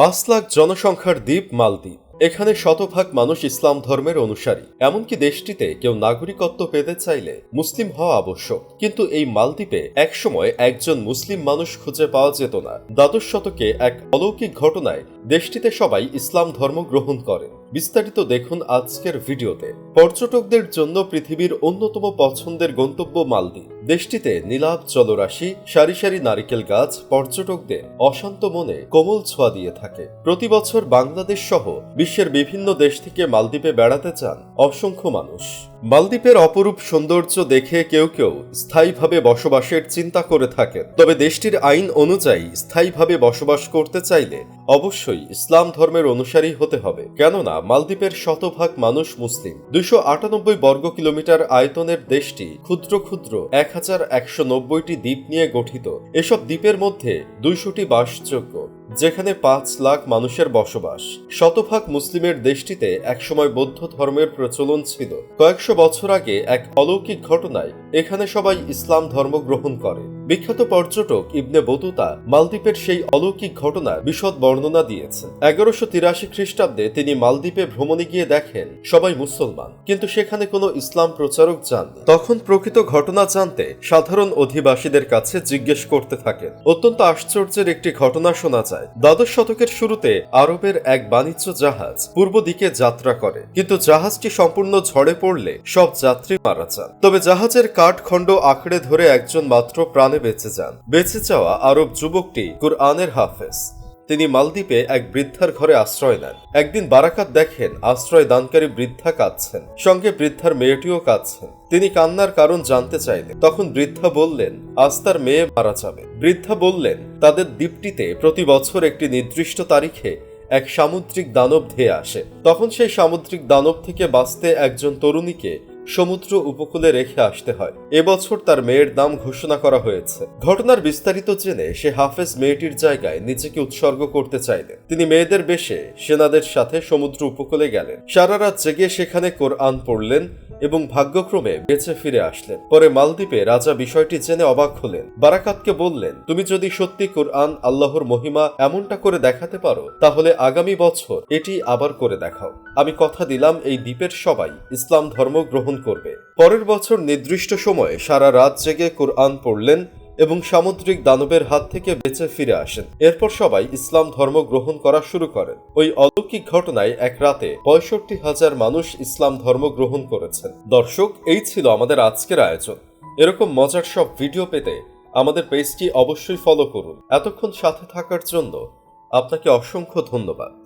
পাঁচ লাখ জনসংখ্যার দ্বীপ মালদ্বীপ। এখানে শতভাগ মানুষ ইসলাম ধর্মের অনুসারী। এমনকি দেশটিতে কেউ নাগরিকত্ব পেতে চাইলে মুসলিম হওয়া আবশ্যক। কিন্তু এই মালদ্বীপে একসময় একজন মুসলিম মানুষ খুঁজে পাওয়া যেত না। দ্বাদশ শতকে এক অলৌকিক ঘটনায় দেশটিতে সবাই ইসলাম ধর্ম গ্রহণ করেন। বিস্তারিত দেখুন আজকের ভিডিওতে। পর্যটকদের জন্য পৃথিবীর অন্যতম পছন্দের গন্তব্য মালদ্বীপ। দেশটিতে নীলাভ জলরাশি, সারি সারি নারিকেল গাছ পর্যটকদের অশান্ত মনে কোমল ছোঁয়া দিয়ে থাকে। প্রতি বছর বাংলাদেশ সহ বিশ্বের বিভিন্ন দেশ থেকে মালদ্বীপে বেড়াতে চান অসংখ্য মানুষ। মালদ্বীপের অপরূপ সৌন্দর্য দেখে কেউ কেউ স্থায়ীভাবে বসবাসের চিন্তা করে থাকেন। তবে দেশটির আইন অনুযায়ী স্থায়ীভাবে বসবাস করতে চাইলে অবশ্যই ইসলাম ধর্মের অনুসারী হতে হবে। কেননা, মালদ্বীপের শতভাগ মানুষ মুসলিম। দুইশো আটানব্বই বর্গ কিলোমিটার আয়তনের দেশটি ক্ষুদ্র ক্ষুদ্র এক হাজার একশো নব্বইটি দ্বীপ নিয়ে গঠিত। এসব দ্বীপের মধ্যে দুইশোটি বাসযোগ্য। যেখানে পাঁচ লাখ মানুষের বসবাস। শতভাগ মুসলিমের দেশটিতে একসময় বৌদ্ধ ধর্মের প্রচলন ছিল। কয়েকশো বছর আগে এক অলৌকিক ঘটনায় এখানে সবাই ইসলাম ধর্ম গ্রহণ করে। বিখ্যাত পর্যটক ইবনে বতুতা মালদ্বীপের সেই অলৌকিক ঘটনার বিশদ বর্ণনা দিয়েছেন। এগারোশো তিরাশি খ্রিস্টাব্দে তিনি মালদ্বীপে ভ্রমণে গিয়ে দেখেন, সবাই মুসলমান। কিন্তু সেখানে কোনো ইসলাম প্রচারক যাননি তখন প্রকৃত ঘটনা জানতে সাধারণ অধিবাসীদের কাছে জিজ্ঞেস করতে থাকেন। অত্যন্ত আশ্চর্যের একটি ঘটনা শোনা যায়। দ্বাদশ শতকের শুরুতে আরবের এক বাণিজ্য জাহাজ পূর্ব দিকে যাত্রা করে। কিন্তু জাহাজটি সম্পূর্ণ ঝড়ে পড়লে সব যাত্রী মারা যান। তবে জাহাজের কাঠখণ্ড আঁকড়ে ধরে একজন মাত্র প্রাণে বেঁচে যান। বেঁচে যাওয়া আরব যুবকটি কুরআনের হাফেজ। তিনি মালদ্বীপে এক বৃদ্ধার ঘরে আশ্রয় নেন। একদিন বারাকাত দেখেন আশ্রয় দানকারী বৃদ্ধা কাঁদছেন, সঙ্গে বৃদ্ধার মেয়েটিও কাঁদছেন। তিনি কান্নার কারণ জানতে চাইলেন। তখন বৃদ্ধা বললেন, আজ তার মেয়ে মারা যাবে। বৃদ্ধা বললেন, তাদের দ্বীপটিতে প্রতি বছর একটি নির্দিষ্ট তারিখে এক সামুদ্রিক দানব ধেয়ে আসে। তখন সেই সামুদ্রিক দানব থেকে বাঁচতে একজন তরুণীকে সমুদ্র উপকূলে রেখে আসতে হয়। এবছর তার মেয়ের নাম ঘোষণা করা হয়েছে। ঘটনার বিস্তারিত জেনে সে হাফেজ মেয়েটির জায়গায় নিজেকে উৎসর্গ করতে চাইলেন। তিনি মেয়েদের বেশে সেনাদের সাথে সমুদ্র উপকূলে গেলেন। সারা রাত জেগে সেখানে কোরআন পড়লেন এবং ভাগ্যক্রমে বেঁচে ফিরে আসলেন। পরে মালদ্বীপে রাজা বিষয়টি জেনে অবাক হলেন। বারাকাতকে বললেন, তুমি যদি সত্যি কোরআন, আল্লাহর মহিমা এমনটা করে দেখাতে পারো, তাহলে আগামী বছর এটি আবার করে দেখাও। আমি কথা দিলাম এই দ্বীপের সবাই, ইসলাম ধর্ম গ্রহণ করবে। পরের বছর নির্দিষ্ট সময়ে সারা রাত জেগে কোরআন পড়লেন এবং সামুদ্রিক দানবের হাত থেকে বেঁচে ফিরে আসেন। এরপর সবাই ইসলাম ধর্ম গ্রহণ করা শুরু করেন। ওই অলৌকিক ঘটনায় এক রাতে পঁয়ষট্টি হাজার মানুষ ইসলাম ধর্ম গ্রহণ করেছেন। দর্শক, এই ছিল আমাদের আজকের আয়োজন। এরকম মজার সব ভিডিও পেতে আমাদের পেজটি অবশ্যই ফলো করুন। এতক্ষণ সাথে থাকার জন্য আপনাকে অসংখ্য ধন্যবাদ।